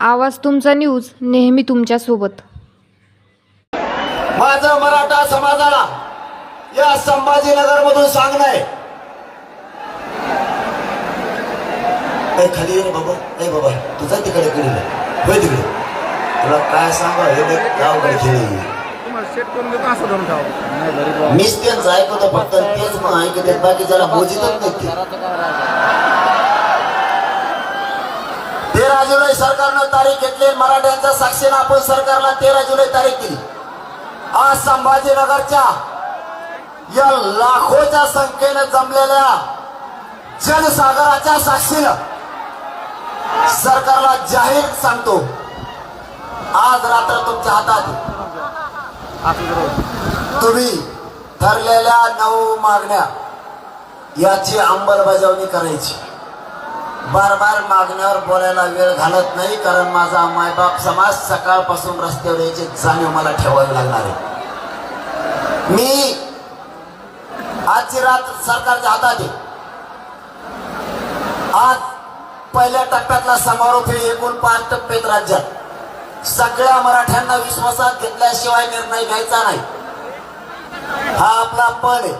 आवाज तुमचा न्यूज नेहमी तुमच्यासोबत. माझं मराठा समाजाला या संभाजीनगर मधून सांगणं आहे. खाली ये रे बाबा. ए बाबा तुझा तिकडे कडे होय तिकडे. तुला काय सांगा हे बघ गावकडे खेळी नाही. मीच त्यांचं ऐकतो फक्त तेच मग ऐकते बाकी ज्याला बोजितच नाही ते. तेरा जुलै सरकारनं तारीख घेतली. मराठ्यांच्या साक्षीनं आपण सरकारला तेरा जुलै तारीख दिली. आज संभाजीनगरच्या या लाखोच्या संख्येनं जमलेल्या जनसागराच्या साक्षीनं सरकारला जाहीर सांगतो. आज रात्र तुमच्या हातात तुम्ही ठरलेल्या नऊ मागण्या याची अंमलबजावणी करायची. बार बार मागण्यावर बोलायला वेळ घालत नाही कारण माझा मायबाप समाज सकाळपासून रस्त्यावर याची जाणीव मला ठेवावी लागणार आहे. मी आजची रात सरकारच्या हातात आहे. आज पहिल्या टप्प्यातला समारोप हे एकूण पाच टप्प्यात राज्यात. सगळ्या मराठ्यांना विश्वासात घेतल्याशिवाय निर्णय घ्यायचा नाही. हा आपला पण आहे.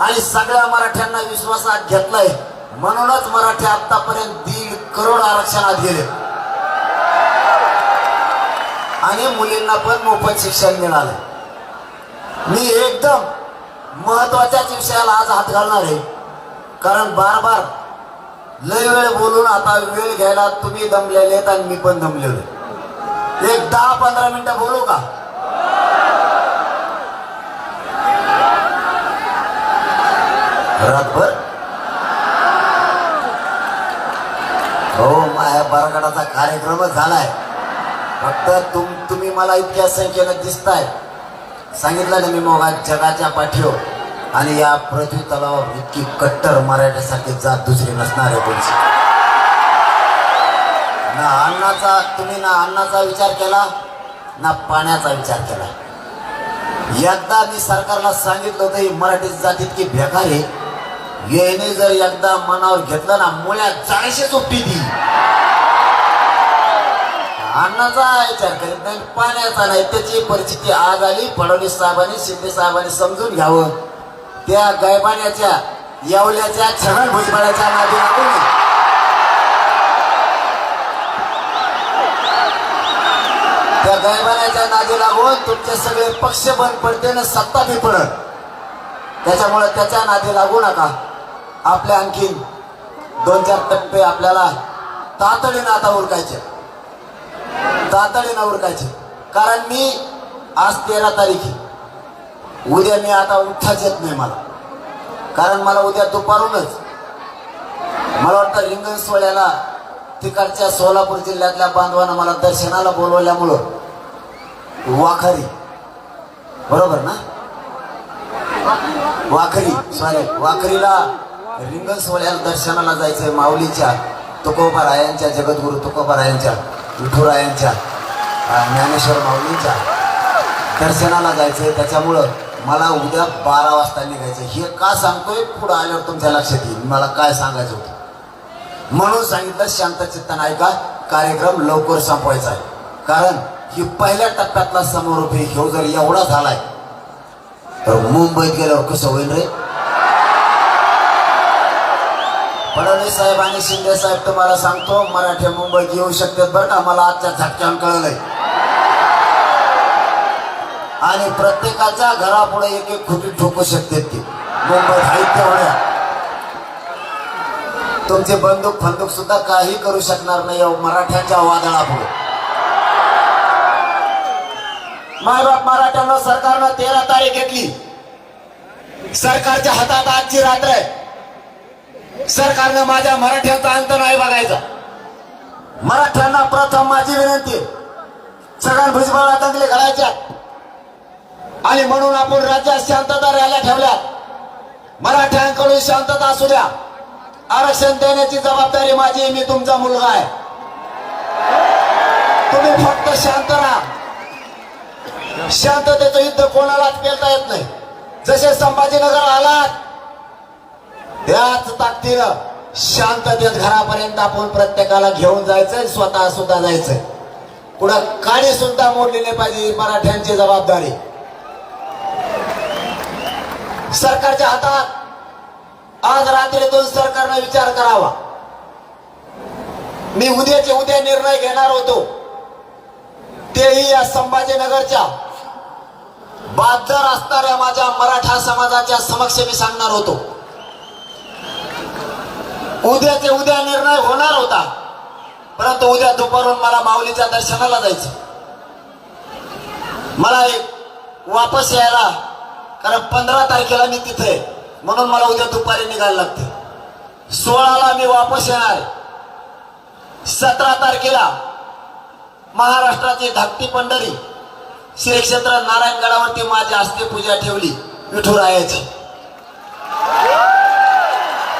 आणि सगळ्या मराठ्यांना विश्वासात घेतलाय. म्हणूनच मराठी आतापर्यंत दीड करोड आरक्षणात गेले. आणि मुलींना पण मोफत शिक्षण मिळालं मी एकदम महत्वाच्याच विषयाला आज हात घालणार आहे. कारण बार बार लय वेळ बोलून आता वेळ घ्यायला तुम्ही दमलेले आहेत आणि मी पण दमलेलो एक दहा पंधरा मिनिटं बोलू का? रातभर? हो माझ्या बरगडाचा कार्यक्रम झालाय. फक्त तुम तुम्ही मला इतक्या संख्येनं दिसताय. सांगितलं ना मी मग जगाच्या पाठीवर. आणि या पृथ्वी तलावावर इतकी कट्टर मराठ्यासारखी जात दुसरी नसणार आहे तुमची ना अन्नाचा तुम्ही ना अन्नाचा विचार केला ना पाण्याचा विचार केला. एकदा मी सरकारला सांगितलं होतं ही मराठी जात इतकी बेकार आहे. येणे जर एकदा मनावर घेतलं ना मुळ्यात चाळीशे चोपटी ती. अन्नाचा विचार करीत नाही पाण्याचा नाही त्याची परिस्थिती आज आली फडणवीस साहेबांनी शिंदे साहेबांनी समजून घ्यावं. त्या गायबाण्याच्या येवल्याच्या छगन भुजबळाच्या नादी लागू त्या गायबाण्याच्या नादी लागून तुमचे सगळे पक्ष बंद पडते ना सत्ता बी पडत. त्याच्यामुळे त्याच्या नादी लागू नका. आपल्या आणखीन दोन चार टप्पे आपल्याला तातडीनं आता उरकायचे. तातडीनं उरकायचे. कारण मी आज तेरा तारीख आहे. उद्या मी आता उठाच येत नाही मला. कारण मला उद्या दुपारूनच मला वाटतं रिंगण सोहळ्याला तिकडच्या सोलापूर जिल्ह्यातल्या बांधवांना मला दर्शनाला बोलवल्यामुळं वाखरी. बरोबर ना? वाखरी सॉरी वाखरीला रिंगण सोहळ्याला दर्शनाला जायचंय माऊलीच्या तुकोबारायांच्या जगद्गुरु तुकोबारायांच्या विठुरायांच्या ज्ञानेश्वर माऊलींच्या दर्शनाला जायचंय. त्याच्यामुळं मला उद्या बारा वाजता निघायचं हे का सांगतोय? पुढं आल्यावर तुमच्या लक्षात येईल. मला काय सांगायचं होतं? म्हणून सांगितलं शांत ऐका कार्यक्रम लवकर संपवायचा आहे. कारण ही पहिल्या टप्प्यातला समारोप हे जर एवढा झालाय तर मुंबईत गेल्यावर कसं होईल रे? फडणवीस साहेब आणि शिंदे साहेब तुम्हाला सांगतो मराठी मुंबईत येऊ शकतात बरं का? मला आजच्या झटक्यान कळलंय. आणि प्रत्येकाच्या घरापुढे एक एक खुटी ठोकू शकतात ते. मुंबईत आहेत तेवढ्या. तुमचे बंदूक फंदूक सुद्धा काही करू शकणार नाही मराठ्याच्या मराठ्यांच्या वादळापुढे. मायबाप मराठ्यांना सरकारनं तेरा तारीख घेतली. सरकारच्या हातात आजची रात्र आहे. सरकारनं माझ्या मराठ्यांचा अंत नाही बघायचा. मराठ्यांना प्रथम माझी विनंती आहे. सगळ्या भुजबळा दंगले घालायच्या आणि म्हणून आपण राज्यात शांतता रॅल्या ठेवल्यात मराठ्यांकडून शांतता असू द्या. आरक्षण देण्याची जबाबदारी माझी मी तुमचा मुलगा आहे. तुम्ही फक्त शांत राहा. शांततेचं युद्ध कोणालाच पेलता येत नाही. जसे संभाजीनगर आलात त्याच ताकदीनं शांततेत घरापर्यंत आपण प्रत्येकाला घेऊन जायचंय स्वतः सुद्धा जायचंय. पुढं काळी सुद्धा मोडली नाही पाहिजे मराठ्यांची जबाबदारी. सरकारच्या हातात आज रात्रीतून सरकारनं विचार करावा. मी उद्याचे उद्या निर्णय घेणार होतो. तेही या संभाजीनगरच्या बाजार असणाऱ्या माझ्या मराठा समाजाच्या समक्ष मी सांगणार होतो. उद्याचे उद्या निर्णय होणार होता. परंतु उद्या दुपारून मला माऊलीच्या दर्शनाला जायचं. मला एक वापस यायला कारण पंधरा तारखेला मी तिथे आहे. म्हणून मला उद्या दुपारी निघायला लागते. सोळाला मी वापस येणार. सतरा तारखेला महाराष्ट्राची धाकटी पंढरी श्री क्षेत्र नारायणगडावरती माझी अस्थे पूजा ठेवली विठुरायाची.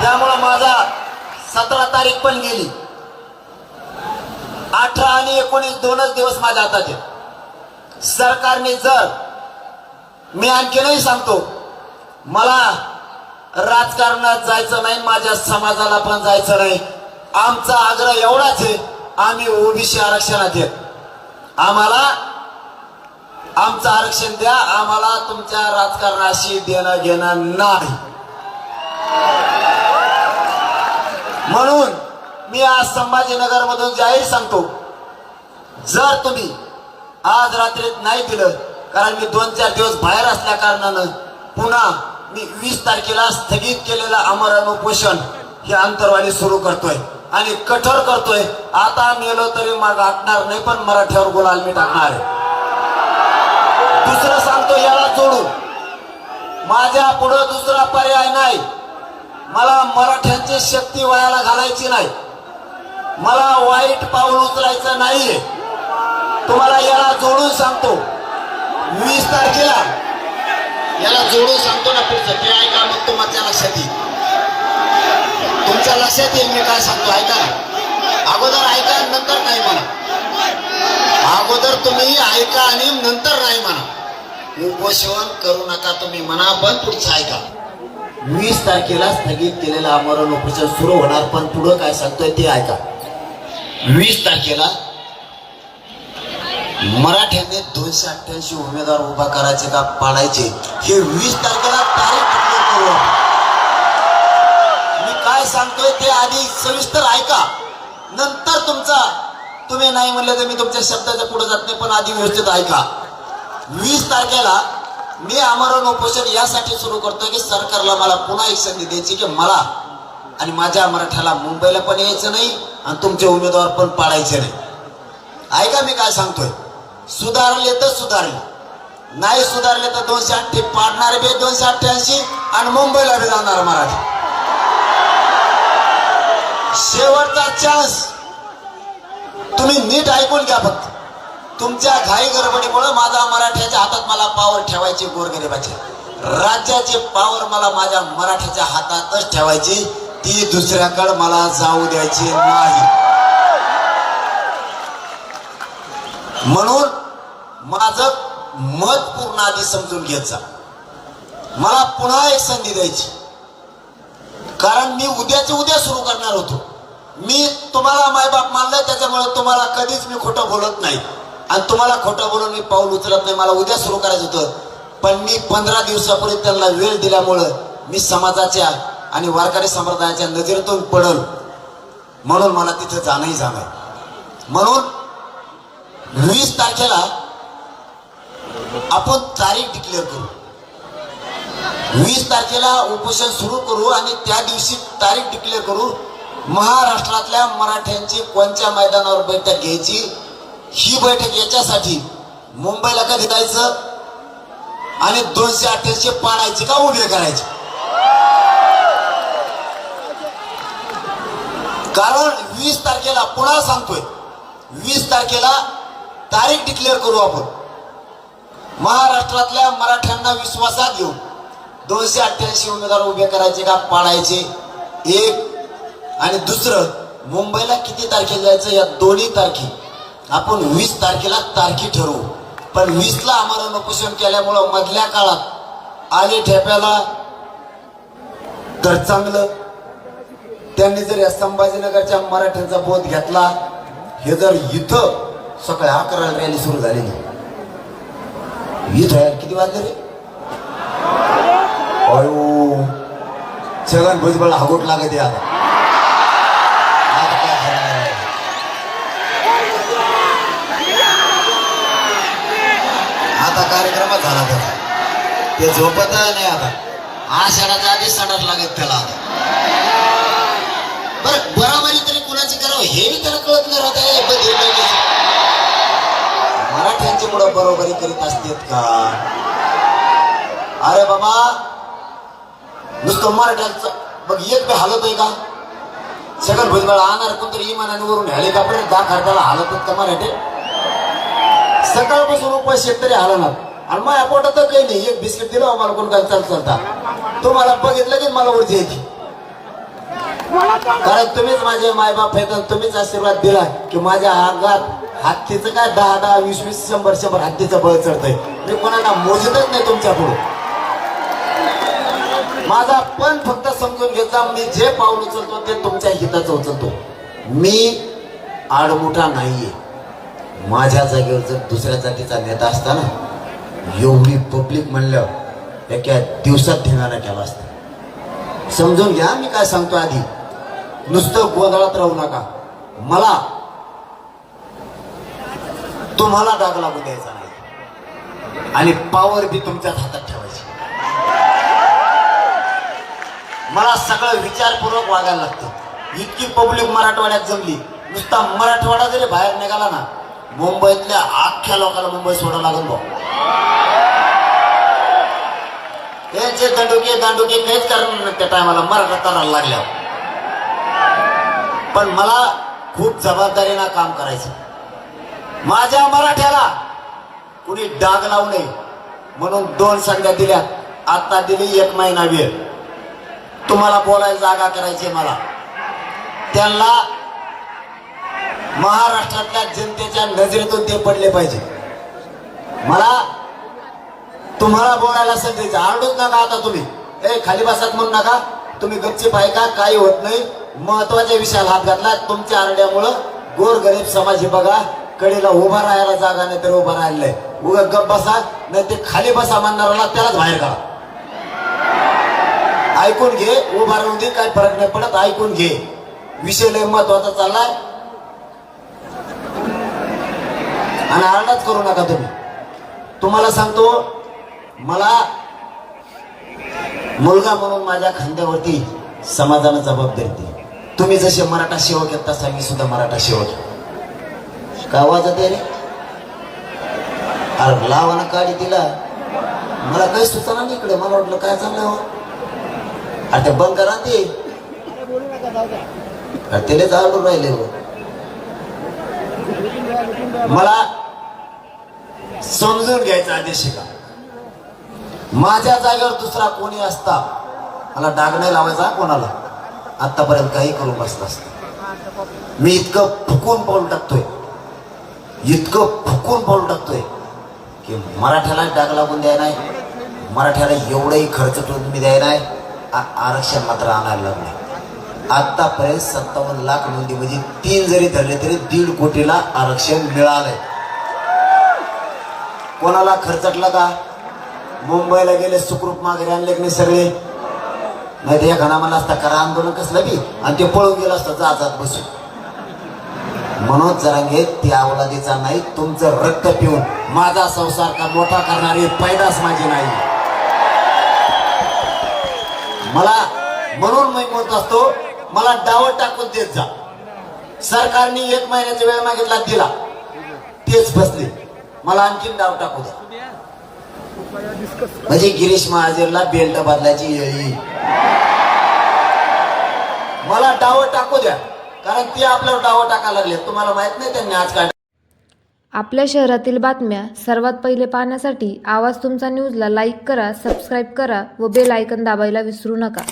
त्यामुळं माझा सतरा तारीख पण गेली. अठरा आणि एकोणीस दोनच दिवस माझ्या हातात आहे सरकारने जर मी आणखीनही सांगतो मला राजकारणात जायचं नाही माझ्या समाजाला पण जायचं नाही. आमचा आग्रह एवढाच आहे आम्ही ओबीसी आरक्षणात येत आम्हाला आमचं आरक्षण द्या आम्हाला तुमच्या राजकारणाशी देणं घेणं नाही. म्हणून मी आज संभाजीनगर मधून जाहीर सांगतो जर तुम्ही आज रात्रीत नाही दिलं कारण मी दोन चार दिवस बाहेर असल्या कारणानं पुन्हा मी वीस तारखेला स्थगित केलेलं अमरण उपोषण हे अंतरवाणी सुरू करतोय आणि कठोर करतोय. आता मेलो तरी मग आटणार नाही पण मराठ्यावर गुलाल मी टाकणार आहे. दुसरं सांगतो याला जोडू. माझ्या पुढं दुसरा पर्याय नाही. मला मराठ्यांची शक्ती वयाला घालायची नाही. मला वाईट पाऊल उचलायचं नाहीये. तुम्हाला याला जोडून सांगतो. वीस तारखेला याला जोडून सांगतो ना पुढचं. ते ऐका मग तुमच्या लक्षात येईल. तुमच्या लक्षात येईल मी काय सांगतो. ऐका ना. अगोदर ऐका आणि नंतर नाही म्हणा. अगोदर तुम्ही ऐका आणि नंतर नाही म्हणा. उपोषण करू नका तुम्ही म्हणा पण पुढचं ऐका. वीस तारखेला स्थगित केलेलं आमरण उपोषण सुरू होणार पण पुढं काय सांगतोय ते ऐका. वीस तारखेला मराठ्याने दोनशे अठ्ठ्याऐंशी उमेदवार उभा करायचे का पाडायचे हे वीस तारखेला तारीख करू मी काय सांगतोय ते आधी सविस्तर ऐका. नंतर तुमचा तुम्ही नाही म्हणलं तर मी तुमच्या शब्दाच्या पुढे जात नाही पण आधी व्यवस्थित ऐका. वीस तारखेला मी आमरण उपोषण यासाठी सुरू करतोय की सरकारला मला पुन्हा एक संधी द्यायची की मला आणि माझ्या मराठ्याला मुंबईला पण यायचं नाही आणि तुमचे उमेदवार पण पाडायचे नाही. ऐका मी काय सांगतोय. सुधारले तर सुधारले. नाही सुधारले तर दोनशे अठ्ठे पाडणारे बे दोनशे अठ्ठ्याऐंशी आणि मुंबईला बी जाणार मराठी. शेवटचा चान्स तुम्ही नीट ऐकून घ्या फक्त. तुमच्या घाई गडबडीमुळे माझा मराठ्याच्या हातात मला पावर ठेवायची गोरगरिबाची. राज्याची पावर मला माझ्या मराठ्याच्या हातातच ठेवायची. ती दुसऱ्याकडे मला जाऊ द्यायची नाही. म्हणून माझं मत पूर्ण आधी समजून घ्यायचा. मला पुन्हा एक संधी द्यायची. कारण मी उद्याचे उद्या सुरू करणार होतो. मी तुम्हाला मायबाप मानलं त्याच्यामुळे तुम्हाला कधीच मी खोटं बोलत नाही. आणि तुम्हाला खोटं बोलून मी पाऊल उचलत नाही मला उद्या सुरू करायचं होतं. पण मी पंधरा दिवसापूर्वी त्यांना वेळ दिल्यामुळं मी समाजाच्या आणि वारकरी संप्रदायाच्या नजरेतून पडल. म्हणून मला तिथं जाणंही जाणार म्हणून वीस तारखेला आपण तारीख डिक्लेअर करू. वीस तारखेला उपोषण सुरू करू आणि त्या दिवशी तारीख डिक्लेअर करू. महाराष्ट्रातल्या मराठ्यांची कोणत्या मैदानावर बैठक घ्यायची? ही बैठक याच्यासाठी मुंबईला कधी जायचं? आणि दोनशे अठ्ठ्याऐंशी पाडायचे का उभे करायचे? कारण वीस तारखेला पुन्हा सांगतोय वीस तारखेला तारीख डिक्लेअर करू आपण. महाराष्ट्रातल्या मराठ्यांना विश्वासात घेऊन दोनशे अठ्ठ्याऐंशी उमेदवार उभे करायचे का पाडायचे? एक. आणि दुसरं मुंबईला किती तारखेला जायचं? या दोन्ही तारखे. आपण वीस तारखेला तारखी ठरवू. पण वीसला आम्हाला उपोषण केल्यामुळं मधल्या काळात आले ठेप्याला तर चांगलं. त्यांनी जर या संभाजीनगरच्या मराठ्यांचा बोध घेतला हे जर इथं सकाळी अकरा रॅली सुरू झालेली. इथं किती वाजले रे? अयो छगन भुजबळ हागोट लागत या कार्यक्रमच झाला त्याचा ते झोपत नाही आता. आषाढाच्या आधी सडात लागत त्याला आता. बर बराबरी तरी कुणाची करावं हे मी त्याला कळत नाही राहत आहे, मराठ्यांची मुळे बरोबरी करीत असतात का? अरे बाबा नुसतं मराठ्यांचं बघ एक बी हालत आहे का? सगळं भुजबळ आणणार कोणतरी इमानाने वरून हेलिकॉप्टर दाखल त्याला हालत आहेत का मराठी? सकाळपासून उपास शेतकरी हालणार आणि माझ्या पोटात तर काही नाही. एक बिस्किट दिलं मला कोण काय चाल चालता. तुम्हाला बघितलं की मला उर्जी येते. कारण तुम्हीच माझे मायबाप आहेत तुम्हीच आशीर्वाद दिला की माझ्या अंगात हत्तीचं काय दहा दहा वीस वीस शंभर शंभर हत्तीचं बळ चढतंय. मी कोणाला मोजतच नाही तुमच्यापुढे. माझा पण फक्त समजून घ्यायचा मी जे पाऊल उचलतो ते तुमच्या हिताचं उचलतो. मी आडमुठा नाहीये. माझ्या जागेवर जर दुसऱ्या जातीचा नेता असताना एवढी पब्लिक म्हणल्यावर एका दिवसात धिंगाणा केला असता. समजून घ्या मी काय सांगतो आधी. नुसतं गोंधळात राहू नका. मला तुम्हाला डाग लागू द्यायचा नाही. आणि पावर बी तुमच्याच हातात ठेवायची. मला सगळं विचारपूर्वक वागायला लागतं. इतकी पब्लिक मराठवाड्यात जमली. नुसता मराठवाडा जरी बाहेर निघाला ना मुंबईतल्या अख्ख्या लोकांना मुंबई सोडावं लागेल भाऊ. त्यांचे दंडुके दांडुके काहीच कारण त्या टायमाला मराठा तरायला लागल्या पण मला खूप जबाबदारीनं काम करायचं. माझ्या मराठ्याला कुणी डाग लावू नये म्हणून दोन संध्या दिल्या आता दिली एक महिना वेळ. तुम्हाला बोलायला जागा करायची आहे मला. त्यांना महाराष्ट्रातल्या जनतेच्या नजरेतून ते पडले पाहिजे. मला तुम्हाला बोलायला संधी आरडूच नका आता तुम्ही. ए खाली बसात म्हणू नका. तुम्ही गच्ची ऐका काही होत नाही. महत्त्वाच्या विषयाला हात घातला. तुमच्या आरड्यामुळं गोरगरीब समाज हे बघा कडेला उभा राहायला जागा नाही तर उभा राहिलंय. उगा गप बसा नाही ते खाली बसा म्हणणाऱ्याला त्यालाच बाहेर काढा. ऐकून घे उभा राहून दे काय फरक नाही पडत ऐकून घे. विषय लय महत्त्वाचा चाललाय. आणि आरडाच करू नका तुम्ही. तुम्हाला सांगतो मला मुलगा म्हणून माझ्या खांद्यावरती समाजानं जबाबदारी दिली तुम्ही जसे मराठा सेवक येत तसा मी सुद्धा मराठा सेवक का काय वाजत आहे रे? अरे लावाना काढी तिला मला काही सुचना नाही इकडे. मला वाटलं काय चाललंय हो? अरे ते बंद करा ते. अरे त्याला जाळून राहिले हो. मला समजून घ्यायचा आधी शिका माझ्या जागेवर दुसरा कोणी असता मला डाग नाही लावायचा कोणाला. आतापर्यंत काही करून बसला असत. मी इतकं फुकून पाऊल टाकतोय. इतकं फुकून पाऊल टाकतोय की मराठ्याला डाग लागून द्याय नाही मराठ्याला एवढंही खर्च करून मी द्याय नाही आरक्षण मात्र आणायला लागले आतापर्यंत सत्तावन्न लाख नोंदी म्हणजे तीन जरी धरले तरी दीड कोटीला आरक्षण मिळालंय. कोणाला खर्चटलं का? मुंबईला गेले सुखरूप माघारी आणले की नाही सगळे? नाही ते एखादा मला असता करा आंदोलन कसलं बी? आणि ते पळून गेलं असतं जात बसून. मनोज जरांगे त्या अवलादीचा नाही तुमचं रक्त पिऊन. माझा संसार का मोठा करणारी पैदास माझी नाही. मला म्हणून मी म्हणत असतो मला डावं टाकून देत जा. सरकारने एक महिन्याचा वेळ मागितला दिला. तेच बसले मला आणखीन डाव टाकू द्या. म्हणजे गिरीश महाजनला बेल्ट बदलायची येईल. मला डाव टाकू द्या. कारण ते आपल्यावर डाव टाकायला लागले तुम्हाला माहीत नाही त्यांनी आज काय आपल्या शहरातील बातम्या सर्वात पहिले पाहण्यासाठी आवाज तुमचा न्यूजला लाईक करा सबस्क्राईब करा व बेल आयकन दाबायला विसरू नका.